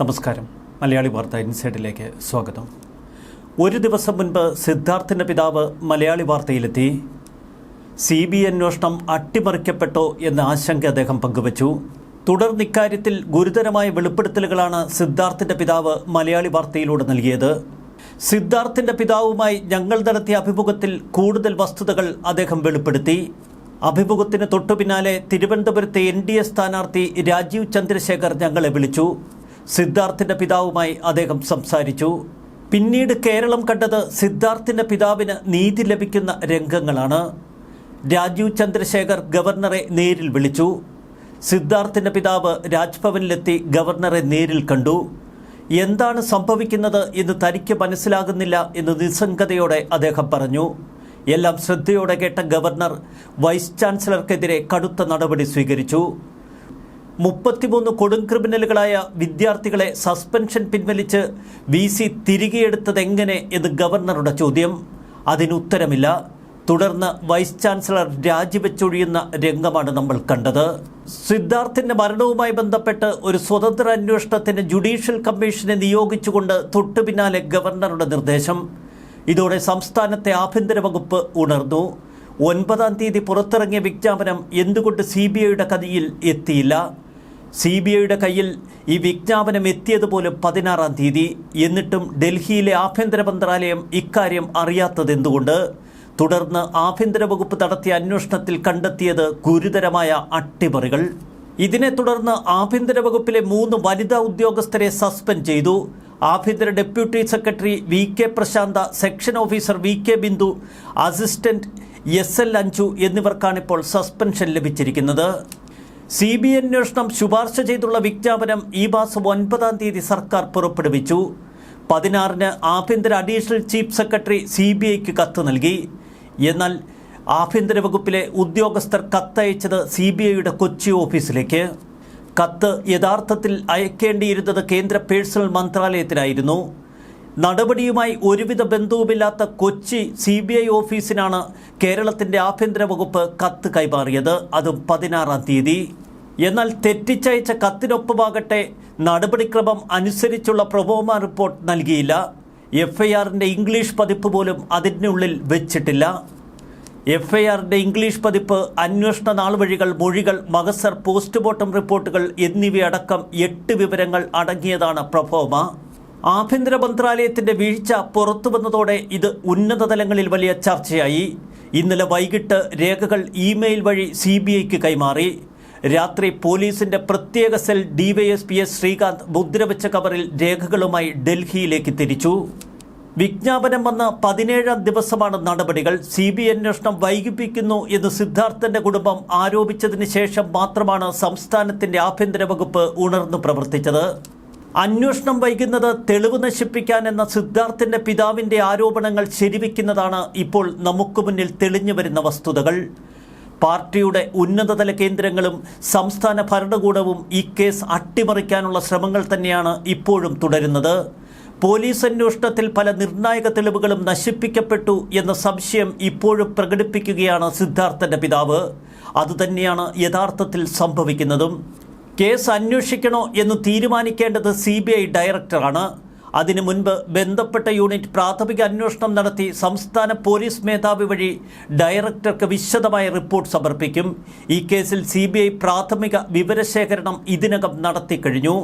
നമസ്കാരം. മലയാളി വാർത്ത ഇൻസൈഡിലേക്ക് സ്വാഗതം. ഒരു ദിവസം മുൻപ് സിദ്ധാർത്ഥിന്റെ പിതാവ് മലയാളി വാർത്തയിലെത്തി. സി ബി അന്വേഷണം അട്ടിമറിക്കപ്പെട്ടോ എന്ന ആശങ്ക അദ്ദേഹം പങ്കുവച്ചു. തുടർന്ന് ഇക്കാര്യത്തിൽ ഗുരുതരമായ വെളിപ്പെടുത്തലുകളാണ് സിദ്ധാർത്ഥിന്റെ പിതാവ് മലയാളി വാർത്തയിലൂടെ നൽകിയത്. സിദ്ധാർത്ഥിന്റെ പിതാവുമായി ഞങ്ങൾ നടത്തിയ അഭിമുഖത്തിൽ കൂടുതൽ വസ്തുതകൾ അദ്ദേഹം വെളിപ്പെടുത്തി. അഭിമുഖത്തിന് തൊട്ടുപിന്നാലെ തിരുവനന്തപുരത്തെ എൻ ഡി എ സ്ഥാനാർത്ഥി രാജീവ് ചന്ദ്രശേഖർ ഞങ്ങളെ വിളിച്ചു. സിദ്ധാർത്ഥിന്റെ പിതാവുമായി അദ്ദേഹം സംസാരിച്ചു. പിന്നീട് കേരളം കണ്ടത് സിദ്ധാർത്ഥിന്റെ പിതാവിന് നീതി ലഭിക്കുന്ന രംഗങ്ങളാണ്. രാജീവ് ചന്ദ്രശേഖർ ഗവർണറെ നേരിൽ വിളിച്ചു. സിദ്ധാർത്ഥിന്റെ പിതാവ് രാജ്ഭവനിലെത്തി ഗവർണറെ നേരിൽ കണ്ടു. എന്താണ് സംഭവിക്കുന്നത് എന്ന് തനിക്ക് മനസ്സിലാകുന്നില്ല എന്ന് നിസ്സംഗതയോടെ അദ്ദേഹം പറഞ്ഞു. എല്ലാം ശ്രദ്ധയോടെ കേട്ട ഗവർണർ വൈസ് ചാൻസലർക്കെതിരെ കടുത്ത നടപടി സ്വീകരിച്ചു. മുപ്പത്തിമൂന്ന് കൊടും ക്രിമിനലുകളായ വിദ്യാർത്ഥികളെ സസ്പെൻഷൻ പിൻവലിച്ച് വി സി തിരികെയെടുത്തത് എങ്ങനെ എന്ന് ഗവർണറുടെ ചോദ്യം. അതിനുത്തരമില്ല. തുടർന്ന് വൈസ് ചാൻസലർ രാജിവെച്ചൊഴിയുന്ന രംഗമാണ് നമ്മൾ കണ്ടത്. സിദ്ധാർത്ഥിന്റെ മരണവുമായി ബന്ധപ്പെട്ട് ഒരു സ്വതന്ത്ര അന്വേഷണത്തിന് ജുഡീഷ്യൽ കമ്മീഷനെ നിയോഗിച്ചുകൊണ്ട് തൊട്ടു പിന്നാലെ ഗവർണറുടെ നിർദ്ദേശം. ഇതോടെ സംസ്ഥാനത്തെ ആഭ്യന്തര വകുപ്പ് ഉണർന്നു. ഒൻപതാം തീയതി പുറത്തിറങ്ങിയ വിജ്ഞാപനം എന്തുകൊണ്ട് സി ബി ഐയുടെ കഥയിൽ എത്തിയില്ല? സി ബി ഐയുടെ കയ്യിൽ ഈ വിജ്ഞാപനം എത്തിയതുപോലും പതിനാറാം തീയതി. എന്നിട്ടും ഡൽഹിയിലെ ആഭ്യന്തര മന്ത്രാലയം ഇക്കാര്യം അറിയാത്തത് എന്തുകൊണ്ട് തുടർന്ന് ആഭ്യന്തര വകുപ്പ് നടത്തിയ അന്വേഷണത്തിൽ കണ്ടെത്തിയത് ഗുരുതരമായ അട്ടിമറികൾ. ഇതിനെ തുടർന്ന് ആഭ്യന്തര വകുപ്പിലെ മൂന്ന് വനിതാ ഉദ്യോഗസ്ഥരെ സസ്പെൻഡ് ചെയ്തു. ആഭ്യന്തര deputy secretary V K Prashanth section officer V K Bindu assistant S L Anju എന്നിവർക്കാണിപ്പോൾ suspension ലഭിച്ചിരിക്കുന്നത്. സി ബി അന്വേഷണം ശുപാർശ ചെയ്തുള്ള വിജ്ഞാപനം ഈ മാസം ഒൻപതാം തീയതി സർക്കാർ പുറപ്പെടുവിച്ചു. പതിനാറിന് ആഭ്യന്തര additional chief secretary C B ഐക്ക് കത്ത് നൽകി. എന്നാൽ ആഭ്യന്തര വകുപ്പിലെ ഉദ്യോഗസ്ഥർ കത്തയച്ചത് സി ബി ഐയുടെ കൊച്ചി ഓഫീസിലേക്ക്. കത്ത് യഥാർത്ഥത്തിൽ അയക്കേണ്ടിയിരുന്നത് കേന്ദ്ര പേഴ്സണൽ മന്ത്രാലയത്തിനായിരുന്നു. നടപടിയുമായി ഒരുവിധ ബന്ധവുമില്ലാത്ത കൊച്ചി സി ബി ഐ ഓഫീസിനാണ് കേരളത്തിന്റെ ആഭ്യന്തര വകുപ്പ് കത്ത് കൈമാറിയത്. അതും പതിനാറാം തീയതി. എന്നാൽ തെറ്റിച്ചയച്ച കത്തിനൊപ്പമാകട്ടെ നടപടിക്രമം അനുസരിച്ചുള്ള പ്രൊമോമ റിപ്പോർട്ട് നൽകിയില്ല. എഫ് ഐ ആറിന്റെ ഇംഗ്ലീഷ് പതിപ്പ് പോലും അതിനുള്ളിൽ വെച്ചിട്ടില്ല. എഫ് ഐ ആറിന്റെ ഇംഗ്ലീഷ് പതിപ്പ് അന്വേഷണ നാൾവഴികൾ മൊഴികൾ മകസർ പോസ്റ്റ്മോർട്ടം റിപ്പോർട്ടുകൾ എന്നിവയടക്കം എട്ട് വിവരങ്ങൾ അടങ്ങിയതാണ് പ്രൊഫോമ ആഭ്യന്തര മന്ത്രാലയത്തിന്റെ വീഴ്ച പുറത്തു വന്നതോടെ ഇത് ഉന്നത തലങ്ങളിൽ വലിയ ചർച്ചയായി. ഇന്നലെ വൈകിട്ട് രേഖകൾ ഇമെയിൽ വഴി സി ബി ഐക്ക് കൈമാറി. രാത്രി പോലീസിന്റെ പ്രത്യേക സെൽ ഡിവൈഎസ്പി എസ് ശ്രീകാന്ത് മുദ്രവെച്ച കവറിൽ രേഖകളുമായി ഡൽഹിയിലേക്ക് തിരിച്ചു. വിജ്ഞാപനം വന്ന പതിനേഴാം ദിവസമാണ് നടപടികൾ. സി ബി അന്വേഷണം വൈകിപ്പിക്കുന്നു എന്ന് സിദ്ധാർത്ഥന്റെ കുടുംബം ആരോപിച്ചതിന് ശേഷം മാത്രമാണ് സംസ്ഥാനത്തിന്റെ ആഭ്യന്തര വകുപ്പ് ഉണർന്നു പ്രവർത്തിച്ചത്. അന്വേഷണം വൈകുന്നത് തെളിവ് നശിപ്പിക്കാൻ എന്ന സിദ്ധാർത്ഥിന്റെ പിതാവിന്റെ ആരോപണങ്ങൾ ശരിവെക്കുന്നതാണ് ഇപ്പോൾ നമുക്ക് മുന്നിൽ തെളിഞ്ഞു വരുന്ന വസ്തുതകൾ. പാർട്ടിയുടെ ഉന്നതതല കേന്ദ്രങ്ങളും സംസ്ഥാന ഭരണകൂടവും ഈ കേസ് അട്ടിമറിക്കാനുള്ള ശ്രമങ്ങൾ തന്നെയാണ് ഇപ്പോഴും തുടരുന്നത്. പോലീസ് അന്വേഷണത്തിൽ പല നിർണായക തെളിവുകളും നശിപ്പിക്കപ്പെട്ടു എന്ന സംശയം ഇപ്പോഴും പ്രകടിപ്പിക്കുകയാണ് സിദ്ധാർത്ഥന്റെ പിതാവ്. അതുതന്നെയാണ് യഥാർത്ഥത്തിൽ സംഭവിക്കുന്നതും. കേസ് അന്വേഷിക്കണോ എന്ന് തീരുമാനിക്കേണ്ടത് സി ബി ഐ ഡയറക്ടറാണ്. അതിനു മുൻപ് ബന്ധപ്പെട്ട യൂണിറ്റ് പ്രാഥമിക അന്വേഷണം നടത്തി സംസ്ഥാന പോലീസ് മേധാവി വഴി ഡയറക്ടർക്ക് വിശദമായ റിപ്പോർട്ട് സമർപ്പിക്കും. ഈ കേസിൽ സി പ്രാഥമിക വിവരശേഖരണം ഇതിനകം നടത്തിക്കഴിഞ്ഞു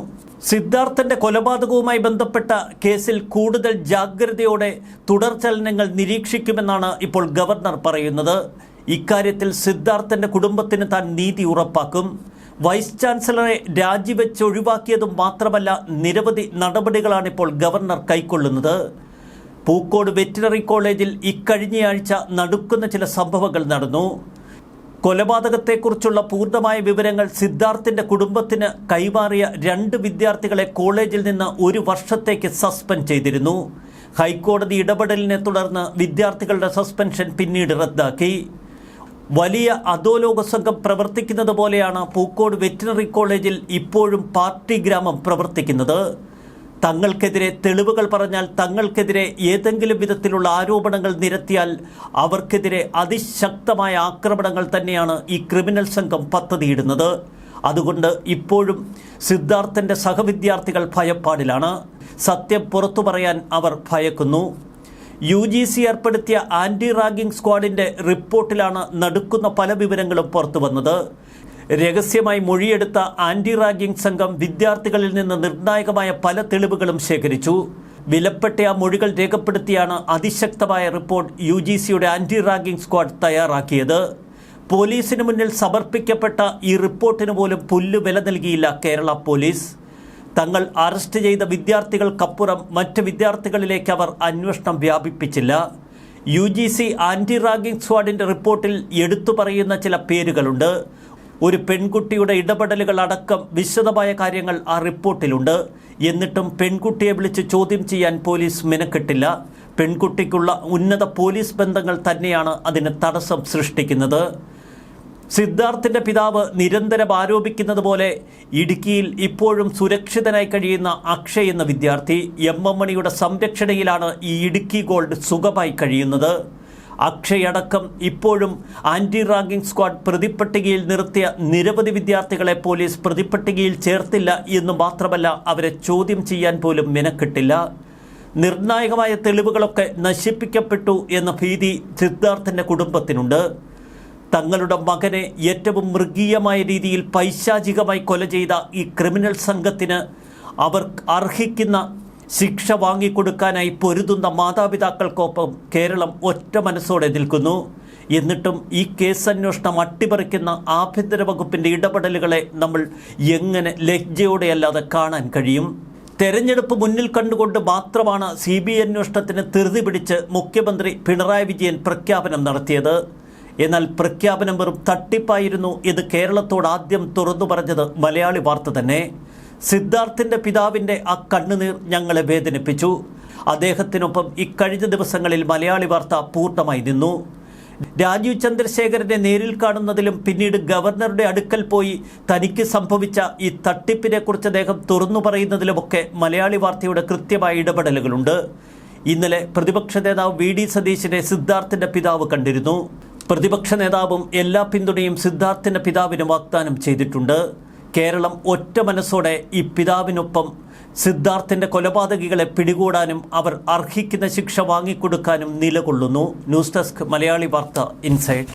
സിദ്ധാർത്ഥന്റെ കൊലപാതകവുമായി ബന്ധപ്പെട്ട കേസിൽ കൂടുതൽ ജാഗ്രതയോടെ തുടർചലനങ്ങൾ നിരീക്ഷിക്കുമെന്നാണ് ഇപ്പോൾ ഗവർണർ പറയുന്നത്. ഇക്കാര്യത്തിൽ സിദ്ധാർത്ഥന്റെ കുടുംബത്തിന് താൻ നീതി ഉറപ്പാക്കും. വൈസ് ചാൻസലറെ രാജിവെച്ച് ഒഴിവാക്കിയതും മാത്രമല്ല നിരവധി നടപടികളാണ് ഇപ്പോൾ ഗവർണർ കൈക്കൊള്ളുന്നത്. പൂക്കോട് വെറ്റിനറി കോളേജിൽ ഇക്കഴിഞ്ഞയാഴ്ച നടുക്കുന്ന ചില സംഭവങ്ങൾ നടന്നു. കൊലപാതകത്തെക്കുറിച്ചുള്ള പൂർണമായ വിവരങ്ങൾ സിദ്ധാർത്ഥിന്റെ കുടുംബത്തിന് കൈമാറിയ രണ്ട് വിദ്യാർത്ഥികളെ കോളേജിൽ നിന്ന് ഒരു വർഷത്തേക്ക് സസ്പെൻഡ് ചെയ്തിരുന്നു. ഹൈക്കോടതി ഇടപെടലിനെ തുടർന്ന് വിദ്യാർത്ഥികളുടെ സസ്പെൻഷൻ പിന്നീട് റദ്ദാക്കി. വലിയ അധോലോക സംഘം പ്രവർത്തിക്കുന്നത് പോലെയാണ് പൂക്കോട് വെറ്റിനറി കോളേജിൽ ഇപ്പോഴും പാർട്ടി ഗ്രാമം പ്രവർത്തിക്കുന്നത്. തങ്ങൾക്കെതിരെ തെളിവുകൾ പറഞ്ഞാൽ തങ്ങൾക്കെതിരെ ഏതെങ്കിലും വിധത്തിലുള്ള ആരോപണങ്ങൾ നിരത്തിയാൽ അവർക്കെതിരെ അതിശക്തമായ ആക്രമണങ്ങൾ തന്നെയാണ് ഈ ക്രിമിനൽ സംഘം പദ്ധതിയിടുന്നത്. അതുകൊണ്ട് ഇപ്പോഴും സിദ്ധാർത്ഥന്റെ സഹവിദ്യാർത്ഥികൾ ഭയപ്പാടിലാണ്. സത്യം പുറത്തു പറയാൻ അവർ ഭയക്കുന്നു. യു ജി സി ഏർപ്പെടുത്തിയ ആന്റി റാഗിംഗ് സ്ക്വാഡിന്റെ റിപ്പോർട്ടിലാണ് നടുക്കുന്ന പല വിവരങ്ങളും പുറത്തു വന്നത് രഹസ്യമായി മൊഴിയെടുത്ത ആന്റി റാഗിംഗ് സംഘം വിദ്യാർത്ഥികളിൽ നിന്ന് നിർണായകമായ പല തെളിവുകളും ശേഖരിച്ചു. വിലപ്പെട്ട ആ മൊഴികൾ രേഖപ്പെടുത്തിയാണ് അതിശക്തമായ റിപ്പോർട്ട് യു ജി സിയുടെ ആന്റി റാഗിംഗ് സ്ക്വാഡ് തയ്യാറാക്കിയത്. പോലീസിന് മുന്നിൽ സമർപ്പിക്കപ്പെട്ട ഈ റിപ്പോർട്ടിന് പോലും പുല്ലു വില നൽകിയില്ല കേരള പോലീസ്. തങ്ങൾ അറസ്റ്റ് ചെയ്ത വിദ്യാർത്ഥികൾക്കപ്പുറം മറ്റ് വിദ്യാർത്ഥികളിലേക്ക് അവർ അന്വേഷണം വ്യാപിപ്പിച്ചില്ല. U G C anti ragging സ്ക്വാഡിന്റെ റിപ്പോർട്ടിൽ എടുത്തു പറയുന്ന ചില പേരുകളുണ്ട്. ഒരു പെൺകുട്ടിയുടെ ഇടപെടലുകൾ അടക്കം വിശദമായ കാര്യങ്ങൾ ആ റിപ്പോർട്ടിലുണ്ട്. എന്നിട്ടും പെൺകുട്ടിയെ വിളിച്ച് ചോദ്യം ചെയ്യാൻ പോലീസ് മിനക്കെട്ടില്ല. പെൺകുട്ടിക്കുള്ള ഉന്നത പോലീസ് ബന്ധങ്ങൾ തന്നെയാണ് അതിന് തടസ്സം സൃഷ്ടിക്കുന്നത്. സിദ്ധാർത്ഥിന്റെ പിതാവ് നിരന്തരം ആരോപിക്കുന്നത് പോലെ ഇടുക്കിയിൽ ഇപ്പോഴും സുരക്ഷിതനായി കഴിയുന്ന അക്ഷയ് എന്ന വിദ്യാർത്ഥി എം എം മണിയുടെ സംരക്ഷണയിലാണ് ഈ ഇടുക്കി ഗോൾഡ് സുഖമായി കഴിയുന്നത്. അക്ഷയ് അടക്കം ഇപ്പോഴും ആന്റി റാങ്കിംഗ് സ്ക്വാഡ് പ്രതിപ്പട്ടികയിൽ നിർത്തിയ നിരവധി വിദ്യാർത്ഥികളെ പോലീസ് പ്രതിപ്പട്ടികയിൽ ചേർത്തില്ല എന്ന് മാത്രമല്ല അവരെ ചോദ്യം ചെയ്യാൻ പോലും മെനക്കെട്ടില്ല. നിർണായകമായ തെളിവുകളൊക്കെ നശിപ്പിക്കപ്പെട്ടു എന്ന ഭീതി സിദ്ധാർത്ഥിന്റെ കുടുംബത്തിനുണ്ട്. തങ്ങളുടെ മകനെ ഏറ്റവും മൃഗീയമായ രീതിയിൽ പൈശാചികമായി കൊല ചെയ്ത ഈ ക്രിമിനൽ സംഘത്തിന് അവർ അർഹിക്കുന്ന ശിക്ഷ വാങ്ങിക്കൊടുക്കാനായി പൊരുതുന്ന മാതാപിതാക്കൾക്കൊപ്പം കേരളം ഒറ്റ മനസ്സോടെ നിൽക്കുന്നു. എന്നിട്ടും ഈ കേസ് അന്വേഷണം അട്ടിമറിക്കുന്ന ആഭ്യന്തര വകുപ്പിന്റെ ഇടപെടലുകളെ നമ്മൾ എങ്ങനെ ലജ്ജയോടെയല്ലാതെ കാണാൻ കഴിയും? തെരഞ്ഞെടുപ്പ് മുന്നിൽ കണ്ടുകൊണ്ട് മാത്രമാണ് സി ബി അന്വേഷണത്തിന് ധൃതി പിടിച്ച് മുഖ്യമന്ത്രി പിണറായി വിജയൻ പ്രഖ്യാപനം നടത്തിയത്. എന്നാൽ പ്രഖ്യാപനം വെറും തട്ടിപ്പായിരുന്നു ഇത് കേരളത്തോട് ആദ്യം തുറന്നു പറഞ്ഞത് മലയാളി വാർത്ത തന്നെ. സിദ്ധാർത്ഥിന്റെ പിതാവിന്റെ ആ കണ്ണുനീർ ഞങ്ങളെ വേദനിപ്പിച്ചു. അദ്ദേഹത്തിനൊപ്പം ഇക്കഴിഞ്ഞ ദിവസങ്ങളിൽ മലയാളി വാർത്ത പൂർണമായി നിന്നു. രാജീവ് ചന്ദ്രശേഖരനെ നേരിൽ കാണുന്നതിലും പിന്നീട് ഗവർണറുടെ അടുക്കൽ പോയി തനിക്ക് സംഭവിച്ച ഈ തട്ടിപ്പിനെക്കുറിച്ച് അദ്ദേഹം തുറന്നു പറയുന്നതിലുമൊക്കെ മലയാളി വാർത്തയുടെ കൃത്യമായ ഇടപെടലുകളുണ്ട്. ഇന്നലെ പ്രതിപക്ഷ നേതാവ് വി ഡി സതീശിനെ സിദ്ധാർത്ഥിന്റെ പിതാവ് കണ്ടിരുന്നു. പ്രതിപക്ഷ നേതാവും എല്ലാ പിന്തുണയും സിദ്ധാർത്ഥിന്റെ പിതാവിന് വാഗ്ദാനം ചെയ്തിട്ടുണ്ട്. കേരളം ഒറ്റ മനസ്സോടെ ഈ പിതാവിനൊപ്പം സിദ്ധാർത്ഥിന്റെ കൊലപാതകികളെ പിടികൂടാനും അവർ അർഹിക്കുന്ന ശിക്ഷ വാങ്ങിക്കൊടുക്കാനും നിലകൊള്ളുന്നു. ന്യൂസ് ഡെസ്ക് മലയാളി വാർത്ത ഇൻസൈഡ്